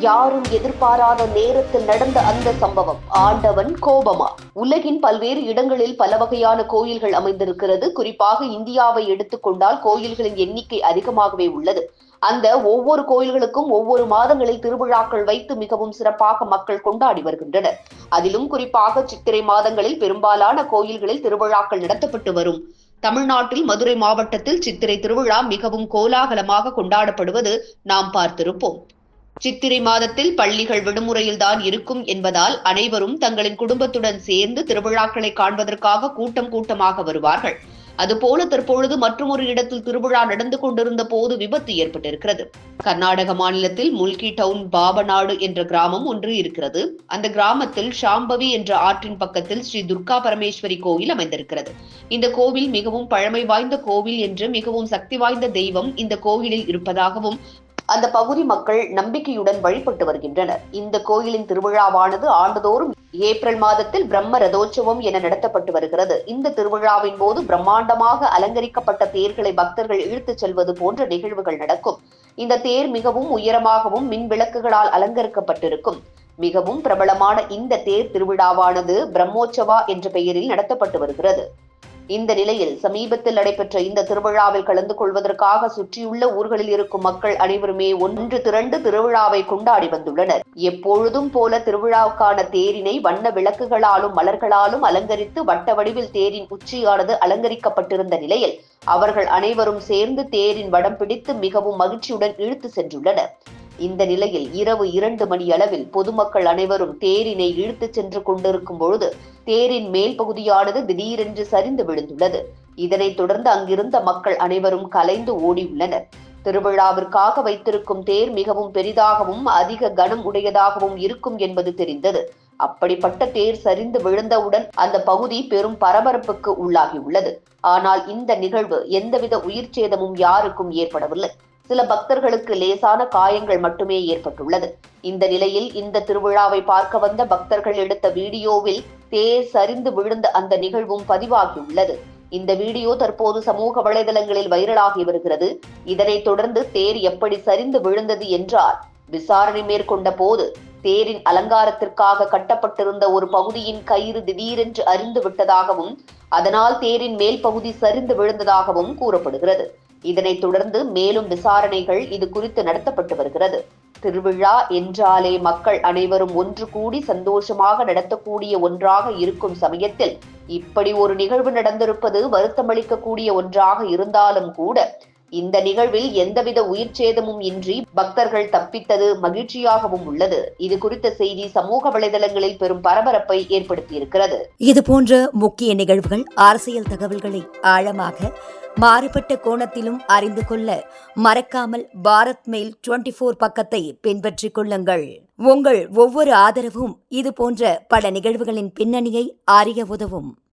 யாரும் எதிர்பாராத நேரத்தில் நடந்த அந்த சம்பவம். ஆண்டவன் கோபமா? உலகின் பல்வேறு இடங்களில் பல வகையான கோயில்கள் அமைந்திருக்கிறது. குறிப்பாக இந்தியாவை எடுத்துக்கொண்டால் கோயில்களின் எண்ணிக்கை அதிகமாகவே உள்ளது. அந்த ஒவ்வொரு கோயில்களுக்கும் ஒவ்வொரு மாதங்களில் திருவிழாக்கள் வைத்து மிகவும் சிறப்பாக மக்கள் கொண்டாடி வருகின்றனர். அதிலும் குறிப்பாக சித்திரை மாதங்களில் பெரும்பாலான கோயில்களில் திருவிழாக்கள் நடத்தப்பட்டு வரும். தமிழ்நாட்டில் மதுரை மாவட்டத்தில் சித்திரை திருவிழா மிகவும் கோலாகலமாக கொண்டாடப்படுவது நாம் பார்த்திருப்போம். சித்திரை மாதத்தில் பள்ளிகள் விடுமுறையில்தான் இருக்கும் என்பதால் அனைவரும் தங்களின் குடும்பத்துடன் சேர்ந்து திருவிழாக்களை காண்பதற்காக கூட்டம் கூட்டமாக வருவார்கள். அதுபோல தற்பொழுது மற்றொரு இடத்தில் திருவிழா நடந்து கொண்டிருந்த போது விபத்து ஏற்பட்டிருக்கிறது. கர்நாடக மாநிலத்தில் முல்கி டவுன் பாபநாடு என்ற கிராமம் ஒன்று இருக்கிறது. அந்த கிராமத்தில் ஷாம்பவி என்ற ஆற்றின் பக்கத்தில் ஸ்ரீ துர்கா பரமேஸ்வரி கோவில் அமைந்திருக்கிறது. இந்த கோவில் மிகவும் பழமை வாய்ந்த கோவில் என்று மிகவும் சக்தி வாய்ந்த தெய்வம் இந்த கோவிலில் இருப்பதாகவும் அந்த பகுதி மக்கள் நம்பிக்கையுடன் வழிபட்டு வருகின்றனர். இந்த கோயிலின் திருவிழாவானது ஆண்டுதோறும் ஏப்ரல் மாதத்தில் பிரம்ம ரதோற்சவம் என நடத்தப்பட்டு வருகிறது. இந்த திருவிழாவின் போது பிரம்மாண்டமாக அலங்கரிக்கப்பட்ட தேர்களை பக்தர்கள் இழுத்துச் செல்வது போன்ற நிகழ்வுகள் நடக்கும். இந்த தேர் மிகவும் உயரமாகவும் மின் விளக்குகளால் அலங்கரிக்கப்பட்டிருக்கும். மிகவும் பிரபலமான இந்த தேர் திருவிழாவானது பிரம்மோற்சவா என்ற பெயரில் நடத்தப்பட்டு வருகிறது. இந்த நிலையில் சமீபத்தில் நடைபெற்ற இந்த திருவிழாவில் கலந்து கொள்வதற்காக சுற்றியுள்ள ஊர்களில் இருக்கும் மக்கள் அனைவருமே ஒன்று திரண்டு திருவிழாவை கொண்டாடி வந்துள்ளனர். எப்பொழுதும் போல திருவிழாவுக்கான தேரினை வண்ண விளக்குகளாலும் மலர்களாலும் அலங்கரித்து வட்ட வடிவில் தேரின் உச்சியானது அலங்கரிக்கப்பட்டிருந்த நிலையில் அவர்கள் அனைவரும் சேர்ந்து தேரின் வடம் பிடித்து மிகவும் மகிழ்ச்சியுடன் இழுத்து சென்றுள்ளனர். இந்த நிலையில் இரவு இரண்டு மணி அளவில் பொதுமக்கள் அனைவரும் தேரினை இழுத்துச் சென்று கொண்டிருக்கும் பொழுது தேரின் மேல் பகுதியானது திடீரென்று சரிந்து விழுந்துள்ளது. இதனைத் தொடர்ந்து அங்கிருந்த மக்கள் அனைவரும் கலைந்து ஓடியுள்ளனர். திருவிழாவிற்காக வைத்திருக்கும் தேர் மிகவும் பெரிதாகவும் அதிக கனம் உடையதாகவும் இருக்கும் என்பது தெரிந்தது. அப்படிப்பட்ட தேர் சரிந்து விழுந்தவுடன் அந்த பகுதி பெரும் பரபரப்புக்கு உள்ளாகியுள்ளது. ஆனால் இந்த நிகழ்வு எந்தவித உயிர் சேதமும் யாருக்கும் ஏற்படவில்லை. சில பக்தர்களுக்கு லேசான காயங்கள் மட்டுமே ஏற்பட்டுள்ளது. இந்த நிலையில் இந்த திருவிழாவை பார்க்க வந்த பக்தர்கள் எடுத்த வீடியோவில் தேர் சரிந்து விழுந்த அந்த நிகழ்வும் பதிவாகியுள்ளது. இந்த வீடியோ தற்போது சமூக வலைதளங்களில் வைரலாகி வருகிறது. இதனைத் தொடர்ந்து தேர் எப்படி சரிந்து விழுந்தது என்றார். விசாரணை மேற்கொண்ட போது தேரின் அலங்காரத்திற்காக கட்டப்பட்டிருந்த ஒரு பகுதியின் கயிறு திடீரென்று அறிந்து விட்டதாகவும் அதனால் தேரின் மேல் பகுதி சரிந்து விழுந்ததாகவும் கூறப்படுகிறது. இதனைத் தொடர்ந்து மேலும் விசாரணைகள் இது குறித்து நடத்தப்பட்டு வருகிறது. திருவிழா என்றாலே மக்கள் அனைவரும் ஒன்று கூடி சந்தோஷமாக நடத்தக்கூடிய ஒன்றாக இருக்கும் சமயத்தில் இப்படி ஒரு நிகழ்வு நடந்திருப்பது வருத்தமளிக்கக்கூடிய ஒன்றாக இருந்தாலும் கூட இந்த நிகழ்வில் எந்தவித உயிர் சேதமும் இன்றி பக்தர்கள் தப்பித்தது மகிழ்ச்சியாகவும் உள்ளது. இது குறித்த செய்தி சமூக வலைதளங்களில் பெரும் பரபரப்பை ஏற்படுத்தியிருக்கிறது. இது போன்ற முக்கிய நிகழ்வுகள் அரசியல் தகவல்களை ஆழமாக மாறுபட்ட கோணத்திலும் அறிந்து கொள்ள மறக்காமல் பாரத் மெயில் டுவெண்டி போர் பக்கத்தை பின்பற்றிக் கொள்ளுங்கள். உங்கள் ஒவ்வொரு ஆதரவும் இது போன்ற பல நிகழ்வுகளின் பின்னணியை அறிய உதவும்.